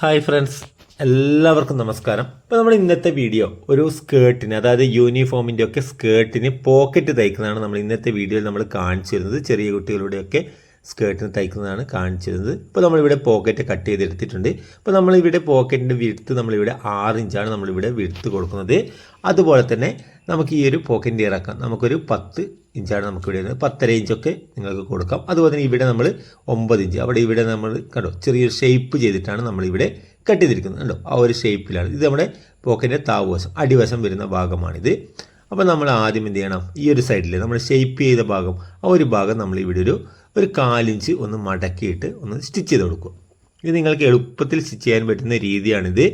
Hi friends എല്ലാവർക്കും നമസ്കാരം. ഇപ്പോൾ നമ്മൾ ഇന്നത്തെ വീഡിയോ ഒരു സ്കേർട്ടിന് അതായത് യൂണിഫോമിന്റെ ഒക്കെ സ്കേർട്ടിന് പോക്കറ്റ് തയ്ക്കുന്നതാണ് നമ്മൾ ഇന്നത്തെ വീഡിയോയിൽ നമ്മൾ കാണിച്ചു തരുന്നത് ചെറിയ കുട്ടികളുടെയൊക്കെ സ്കേർട്ടിന് തയ്ക്കുന്നതാണ് കാണിച്ചിരുന്നത്. ഇപ്പോൾ നമ്മളിവിടെ പോക്കറ്റ് കട്ട് ചെയ്തെടുത്തിട്ടുണ്ട്. അപ്പോൾ നമ്മളിവിടെ പോക്കറ്റിന്റെ വിടുത്ത് നമ്മളിവിടെ ആറ് ഇഞ്ചാണ് നമ്മളിവിടെ വിടുത്ത് കൊടുക്കുന്നത്. അതുപോലെ തന്നെ നമുക്ക് ഈ ഒരു പോക്കറ്റിന്റെ ഇറക്കാം നമുക്കൊരു പത്ത് ഇഞ്ചാണ് നമുക്ക് ഇവിടെ വരുന്നത് പത്തര ഇഞ്ചൊക്കെ നിങ്ങൾക്ക് കൊടുക്കാം. അതുപോലെ തന്നെ ഇവിടെ നമ്മൾ ഒമ്പത് ഇഞ്ച് അവിടെ ഇവിടെ നമ്മൾ കണ്ടോ ചെറിയൊരു ഷേപ്പ് ചെയ്തിട്ടാണ് നമ്മളിവിടെ കട്ട് ചെയ്തിരിക്കുന്നത്. കണ്ടോ ആ ഒരു ഷേപ്പിലാണ് ഇത് നമ്മുടെ പോക്കറ്റിന്റെ താവുവശം അടിവശം വരുന്ന ഭാഗമാണിത്. അപ്പോൾ നമ്മൾ ആദ്യം എന്ത് ചെയ്യണം? ഈ ഒരു സൈഡിൽ നമ്മൾ ഷേപ്പ് ചെയ്ത ഭാഗം ആ ഒരു ഭാഗം നമ്മൾ ഇവിടെ ഒരു ഒരു കാലിഞ്ച് ഒന്ന് മടക്കിയിട്ട് ഒന്ന് സ്റ്റിച്ച് ചെയ്ത് കൊടുക്കുക. ഇത് നിങ്ങൾക്ക് എളുപ്പത്തിൽ സ്റ്റിച്ച് ചെയ്യാൻ പറ്റുന്ന രീതിയാണിത്.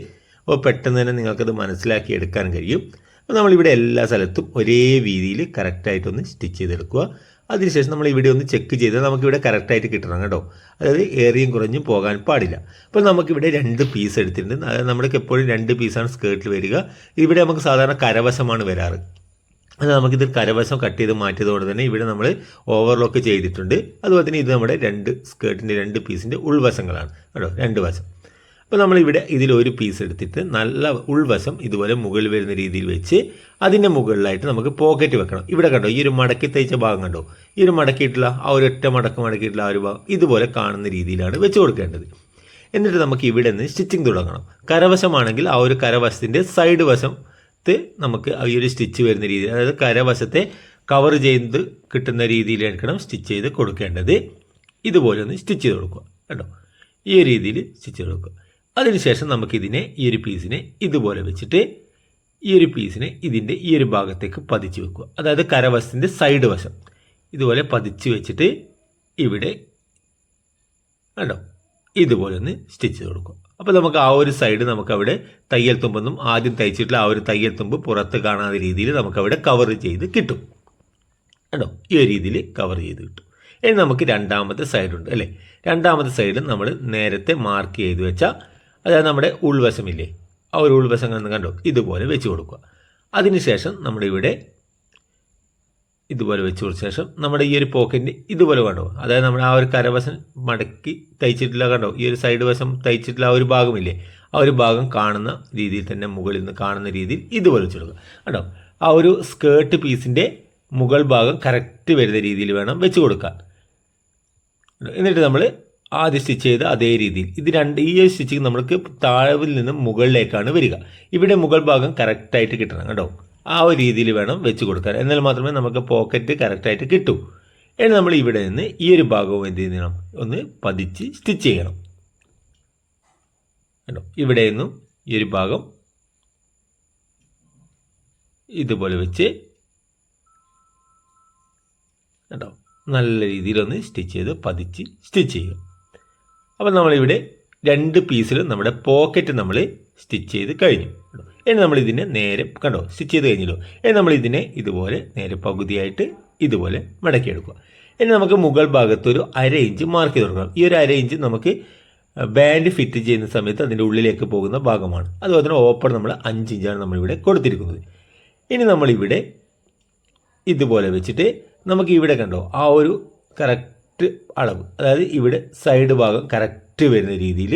അപ്പോൾ പെട്ടെന്ന് തന്നെ നിങ്ങൾക്കത് മനസ്സിലാക്കി എടുക്കാൻ കഴിയും. അപ്പോൾ നമ്മളിവിടെ എല്ലാ സ്ഥലത്തും ഒരേ രീതിയിൽ കറക്റ്റായിട്ടൊന്ന് സ്റ്റിച്ച് ചെയ്തെടുക്കുക. അതിനുശേഷം നമ്മൾ ഇവിടെ ഒന്ന് ചെക്ക് ചെയ്താൽ നമുക്കിവിടെ കറക്റ്റായിട്ട് കിട്ടണം കേട്ടോ. അതായത് ഏറിയും കുറഞ്ഞും പോകാൻ പാടില്ല. അപ്പോൾ നമുക്കിവിടെ രണ്ട് പീസ് എടുത്തിട്ടുണ്ട്. അതായത് നമ്മൾക്ക് എപ്പോഴും രണ്ട് പീസാണ് സ്കേർട്ടിൽ വരിക. ഇവിടെ നമുക്ക് സാധാരണ കരവശമാണ് വരാറ്. അത് നമുക്കിത് കരവശം കട്ട് ചെയ്ത് മാറ്റിയതോടെ തന്നെ ഇവിടെ നമ്മൾ ഓവർലോക്ക് ചെയ്തിട്ടുണ്ട്. അതുപോലെ തന്നെ ഇത് നമ്മുടെ രണ്ട് സ്കേർട്ടിന്റെ രണ്ട് പീസിന്റെ ഉൾവശങ്ങളാണ്. കേട്ടോ രണ്ട് വശം. അപ്പോൾ നമ്മളിവിടെ ഇതിലൊരു പീസ് എടുത്തിട്ട് നല്ല ഉൾവശം ഇതുപോലെ മുകളിൽ വരുന്ന രീതിയിൽ വെച്ച് അതിന്റെ മുകളിലായിട്ട് നമുക്ക് പോക്കറ്റ് വെക്കണം. ഇവിടെ കണ്ടോ ഈ ഒരു മടക്കി തയ്ച്ച ഭാഗം കണ്ടോ? ഈ ഒരു മടക്കിയിട്ടുള്ള ആ ഒരു ഒറ്റ മടക്ക് മടക്കിയിട്ടുള്ള ആ ഒരു ഭാഗം ഇതുപോലെ കാണുന്ന രീതിയിലാണ് വെച്ച് കൊടുക്കേണ്ടത്. എന്നിട്ട് നമുക്ക് ഇവിടെ നിന്ന് സ്റ്റിച്ചിങ് തുടങ്ങണം. കരവശമാണെങ്കിൽ ആ ഒരു കരവശത്തിന്റെ സൈഡ് വശത്ത് നമുക്ക് ഈ ഒരു സ്റ്റിച്ച് വരുന്ന രീതിയിൽ അതായത് കരവശത്തെ കവർ ചെയ്ത് കിട്ടുന്ന രീതിയിലായിരിക്കണം സ്റ്റിച്ച് ചെയ്ത് കൊടുക്കേണ്ടത്. ഇതുപോലെ ഒന്ന് സ്റ്റിച്ച് ചെയ്ത് കൊടുക്കുക. കേട്ടോ ഈ രീതിയിൽ സ്റ്റിച്ച് കൊടുക്കുക. അതിനുശേഷം നമുക്കിതിനെ ഈ ഒരു പീസിനെ ഇതുപോലെ വെച്ചിട്ട് ഈ ഒരു പീസിനെ ഇതിന്റെ ഈ ഒരു ഭാഗത്തേക്ക് പതിച്ചു വെക്കുക. അതായത് കരവശത്തിന്റെ സൈഡ് വശം. ഇതുപോലെ പതിച്ചു വെച്ചിട്ട് ഇവിടെ കണ്ടോ? ഇതുപോലെ ഒന്ന് സ്റ്റിച്ച് കൊടുക്കുക. അപ്പോൾ നമുക്ക് ആ ഒരു സൈഡ് നമുക്ക് അവിടെ തയ്യൽ തുമ്പൊന്നും ആദ്യം തയ്ച്ചിട്ടുള്ള ആ ഒരു തയ്യൽ തുമ്പ് പുറത്ത് കാണാത്ത രീതിയിൽ നമുക്ക് അവിടെ കവർ ചെയ്ത് കിട്ടും. കണ്ടോ? ഈ ഒരു രീതിയിൽ കവർ ചെയ്ത് കിട്ടും. ഇനി നമുക്ക് രണ്ടാമത്തെ സൈഡുണ്ട് അല്ലേ? രണ്ടാമത്തെ സൈഡ് നമ്മൾ നേരത്തെ മാർക്ക് ചെയ്ത് വെച്ചാൽ അതായത് നമ്മുടെ ഉൾവശമില്ലേ? ആ ഒരു ഉൾവശം കണ്ട് കണ്ടോ? ഇതുപോലെ വെച്ച് കൊടുക്കുക. അതിനുശേഷം നമ്മുടെ ഇവിടെ ഇതുപോലെ വെച്ച് കൊടുത്ത ശേഷം നമ്മുടെ ഈ ഒരു പോക്കറ്റ് ഇതുപോലെ കണ്ടോ? അതായത് നമ്മുടെ ആ ഒരു കരവശം മടക്കി തയ്ച്ചിട്ടില്ല കണ്ടോ? ഈ ഒരു സൈഡ് വശം തയ്ച്ചിട്ടില്ല ആ ഒരു ഭാഗമില്ലേ? ആ ഒരു ഭാഗം കാണുന്ന രീതിയിൽ തന്നെ മുകളിൽ നിന്ന് കാണുന്ന രീതിയിൽ ഇതുപോലെ വെച്ച് കൊടുക്കുക. കണ്ടോ? ആ ഒരു സ്കേർട്ട് പീസിന്റെ മുകൾ ഭാഗം കറക്റ്റ് വരുന്ന രീതിയിൽ വേണം വെച്ച് കൊടുക്കാൻ. എന്നിട്ട് നമ്മൾ ആദ്യം സ്റ്റിച്ച് ചെയ്ത അതേ രീതിയിൽ. ഇത് രണ്ട് ഈ ഒരു സ്റ്റിച്ചിങ് നമ്മൾക്ക് താഴവിൽ നിന്നും മുകളിലേക്കാണ് വരിക. ഇവിടെ മുകൾ ഭാഗം കറക്റ്റായിട്ട് കിട്ടണം കേട്ടോ. ആ ഒരു രീതിയിൽ വേണം വെച്ച് കൊടുക്കാൻ. എന്നാൽ മാത്രമേ നമുക്ക് പോക്കറ്റ് കറക്റ്റായിട്ട് കിട്ടൂ. ഇനി നമ്മൾ ഇവിടെ നിന്ന് ഈ ഒരു ഭാഗവും എന്ത് ചെയ്യണം? ഒന്ന് പതിച്ച് സ്റ്റിച്ച് ചെയ്യണം. കേട്ടോ. ഇവിടെ നിന്നും ഈ ഒരു ഭാഗം ഇതുപോലെ വെച്ച് കേട്ടോ. നല്ല രീതിയിലൊന്ന് സ്റ്റിച്ച് ചെയ്ത് പതിച്ച് സ്റ്റിച്ച് ചെയ്യുക. അപ്പോൾ നമ്മളിവിടെ രണ്ട് പീസിൽ നമ്മുടെ പോക്കറ്റ് നമ്മൾ സ്റ്റിച്ച് ചെയ്ത് കഴിഞ്ഞു. ഇനി നമ്മൾ ഇതിനെ നേരെ കണ്ടോ സ്റ്റിച്ച് ചെയ്ത് കഴിഞ്ഞല്ലോ. ഇനി നമ്മൾ ഇതിനെ ഇതുപോലെ നേരെ പകുതിയായിട്ട് ഇതുപോലെ മടക്കിയെടുക്കുക ഇനി നമുക്ക് മുകൾ ഭാഗത്ത് ഒരു അര ഇഞ്ച് മാർക്ക് ചെയ്ത് കൊടുക്കണം. ഈ ഒരു അര ഇഞ്ച് നമുക്ക് ബാൻഡ് ഫിറ്റ് ചെയ്യുന്ന സമയത്ത് അതിന്റെ ഉള്ളിലേക്ക് പോകുന്ന ഭാഗമാണ്. അതുപോലെ തന്നെ ഓപ്പൺ നമ്മൾ അഞ്ച് ഇഞ്ചാണ് നമ്മളിവിടെ കൊടുത്തിരിക്കുന്നത്. ഇനി നമ്മളിവിടെ ഇതുപോലെ വെച്ചിട്ട് നമുക്ക് ഇവിടെ കണ്ടോ ആ ഒരു കറക്റ്റ് അളവ് അതായത് ഇവിടെ സൈഡ് ഭാഗം കറക്റ്റ് വരുന്ന രീതിയിൽ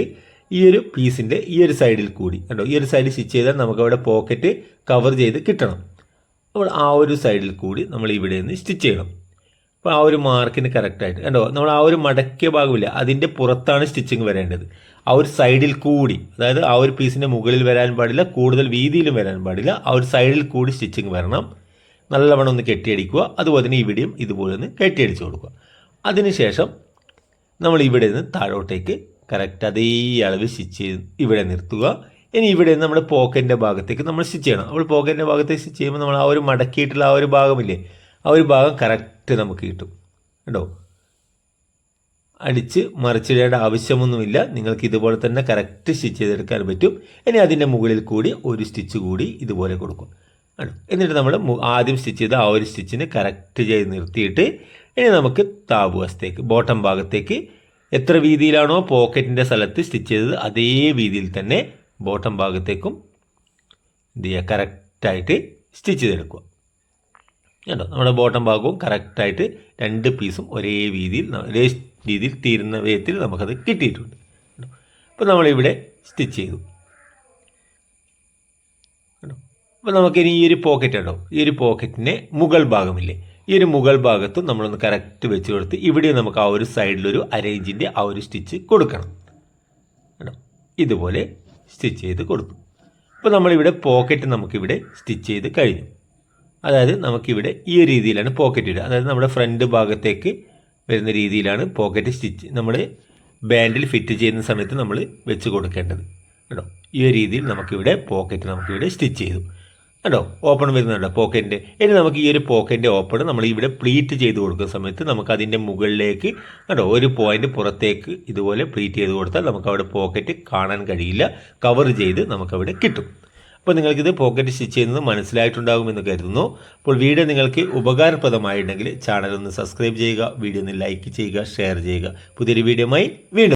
ഈ ഒരു പീസിന്റെ ഈ ഒരു സൈഡിൽ കൂടി കണ്ടോ? ഈ ഒരു സൈഡിൽ സ്റ്റിച്ച് ചെയ്താൽ നമുക്ക് അവിടെ പോക്കറ്റ് കവർ ചെയ്ത് കിട്ടണം. അപ്പോൾ ആ ഒരു സൈഡിൽ കൂടി നമ്മൾ ഇവിടെ നിന്ന് സ്റ്റിച്ച് ചെയ്യണം. അപ്പോൾ ആ ഒരു മാർക്കിന് കറക്റ്റായിട്ട് കണ്ടോ? നമ്മൾ ആ ഒരു മടക്കിയ ഭാഗമില്ല അതിന്റെ പുറത്താണ് സ്റ്റിച്ചിങ് വരേണ്ടത്. ആ ഒരു സൈഡിൽ കൂടി അതായത് ആ ഒരു പീസിന്റെ മുകളിൽ വരാൻ പാടില്ല കൂടുതൽ വീതിയിലും വരാൻ പാടില്ല ആ ഒരു സൈഡിൽ കൂടി സ്റ്റിച്ചിങ് വരണം. നല്ലവണ്ണം ഒന്ന് കെട്ടിയടിക്കുക അതുപോലെ തന്നെ ഇവിടെയും ഇതുപോലെ ഒന്ന് കെട്ടിയടിച്ച് കൊടുക്കുക. അതിനുശേഷം നമ്മൾ ഇവിടെ നിന്ന് താഴോട്ടേക്ക് കറക്റ്റ് അതേ അളവ് സ്റ്റിച്ച് ഇവിടെ നിർത്തുക. ഇനി ഇവിടെ നിന്ന് നമ്മുടെ പോക്കറ്റിന്റെ ഭാഗത്തേക്ക് നമ്മൾ സ്റ്റിച്ച് ചെയ്യണം. അപ്പോൾ പോക്കറ്റിന്റെ ഭാഗത്തേക്ക് സ്റ്റിച്ച് ചെയ്യുമ്പോൾ നമ്മൾ ആ ഒരു മടക്കിയിട്ടുള്ള ആ ഒരു ഭാഗമില്ലേ ആ ഒരു ഭാഗം കറക്റ്റ് നമുക്ക് കിട്ടും. കേട്ടോ അടിച്ച് മറിച്ചിടേണ്ട ആവശ്യമൊന്നുമില്ല. നിങ്ങൾക്ക് ഇതുപോലെ തന്നെ കറക്റ്റ് സ്റ്റിച്ച് ചെയ്തെടുക്കാൻ പറ്റും. ഇനി അതിന്റെ മുകളിൽ കൂടി ഒരു സ്റ്റിച്ച് കൂടി ഇതുപോലെ കൊടുക്കും. എന്നിട്ട് നമ്മൾ ആദ്യം സ്റ്റിച്ച് ചെയ്ത ആ ഒരു സ്റ്റിച്ചിന് കറക്റ്റ് ചെയ്ത് നിർത്തിയിട്ട് ഇനി നമുക്ക് താപുവശത്തേക്ക് ബോട്ടം ഭാഗത്തേക്ക് എത്ര വീതിയിലാണോ പോക്കറ്റിന്റെ സ്ഥലത്ത് സ്റ്റിച്ച് ചെയ്തത് അതേ വീതിയിൽ തന്നെ ബോട്ടം ഭാഗത്തേക്കും എന്ത് ചെയ്യുക കറക്റ്റായിട്ട് സ്റ്റിച്ച് ചെയ്തെടുക്കുക. കേട്ടോ നമ്മുടെ ബോട്ടം ഭാഗവും കറക്റ്റായിട്ട് രണ്ട് പീസും ഒരേ വീതിയിൽ ഒരേ രീതിയിൽ തീരുന്ന വിധത്തിൽ നമുക്കത് കിട്ടിയിട്ടുണ്ട്. അപ്പോൾ നമ്മളിവിടെ സ്റ്റിച്ച് ചെയ്തു. അപ്പോൾ നമുക്കിനി ഈ ഒരു പോക്കറ്റ് ഉണ്ടോ? ഈ ഒരു പോക്കറ്റിന്റെ മുകൾ ഭാഗമില്ലേ? ഈ ഒരു മുകൾ ഭാഗത്തും നമ്മളൊന്ന് കറക്റ്റ് വെച്ച് കൊടുത്ത് ഇവിടെ നമുക്ക് ആ ഒരു സൈഡിലൊരു അരേഞ്ചിന്റെ ആ ഒരു സ്റ്റിച്ച് കൊടുക്കണം. ഇതുപോലെ സ്റ്റിച്ച് ചെയ്ത് കൊടുത്തു. അപ്പോൾ നമ്മളിവിടെ പോക്കറ്റ് നമുക്കിവിടെ സ്റ്റിച്ച് ചെയ്ത് കഴിഞ്ഞു. അതായത് നമുക്കിവിടെ ഈ ഒരു രീതിയിലാണ് പോക്കറ്റ് ഇടുക. അതായത് നമ്മുടെ ഫ്രണ്ട് ഭാഗത്തേക്ക് വരുന്ന രീതിയിലാണ് പോക്കറ്റ് സ്റ്റിച്ച് നമ്മൾ ബാൻഡിൽ ഫിറ്റ് ചെയ്യുന്ന സമയത്ത് നമ്മൾ വെച്ച് കൊടുക്കേണ്ടത്. കേട്ടോ? ഈ രീതിയിൽ നമുക്കിവിടെ പോക്കറ്റ് നമുക്കിവിടെ സ്റ്റിച്ച് ചെയ്തു. കേട്ടോ ഓപ്പൺ വരുന്നുണ്ട് പോക്കറ്റിന്റെ ഇനി നമുക്ക് ഈ ഒരു പോക്കറ്റിന്റെ ഓപ്പൺ നമ്മൾ ഇവിടെ പ്ലീറ്റ് ചെയ്ത് കൊടുക്കുന്ന സമയത്ത് നമുക്ക് അതിന്റെ മുകളിലേക്ക് കണ്ടോ? ഒരു പോയിന്റ് പുറത്തേക്ക് ഇതുപോലെ പ്ലീറ്റ് ചെയ്ത് കൊടുത്താൽ നമുക്ക് അവിടെ പോക്കറ്റ് കാണാൻ കഴിയില്ല. കവർ ചെയ്ത് നമുക്കവിടെ കിട്ടും. അപ്പോൾ നിങ്ങൾക്കിത് പോക്കറ്റ് സ്റ്റിച്ച് ചെയ്യുന്നത് മനസ്സിലായിട്ടുണ്ടാകുമെന്ന് കരുതുന്നു. അപ്പോൾ വീഡിയോ നിങ്ങൾക്ക് ഉപകാരപ്രദമായിട്ടുണ്ടെങ്കിൽ ചാനൽ ഒന്ന് സബ്സ്ക്രൈബ് ചെയ്യുക വീഡിയോ ഒന്ന് ലൈക്ക് ചെയ്യുക ഷെയർ ചെയ്യുക. പുതിയൊരു വീഡിയോയുമായി വീണ്ടും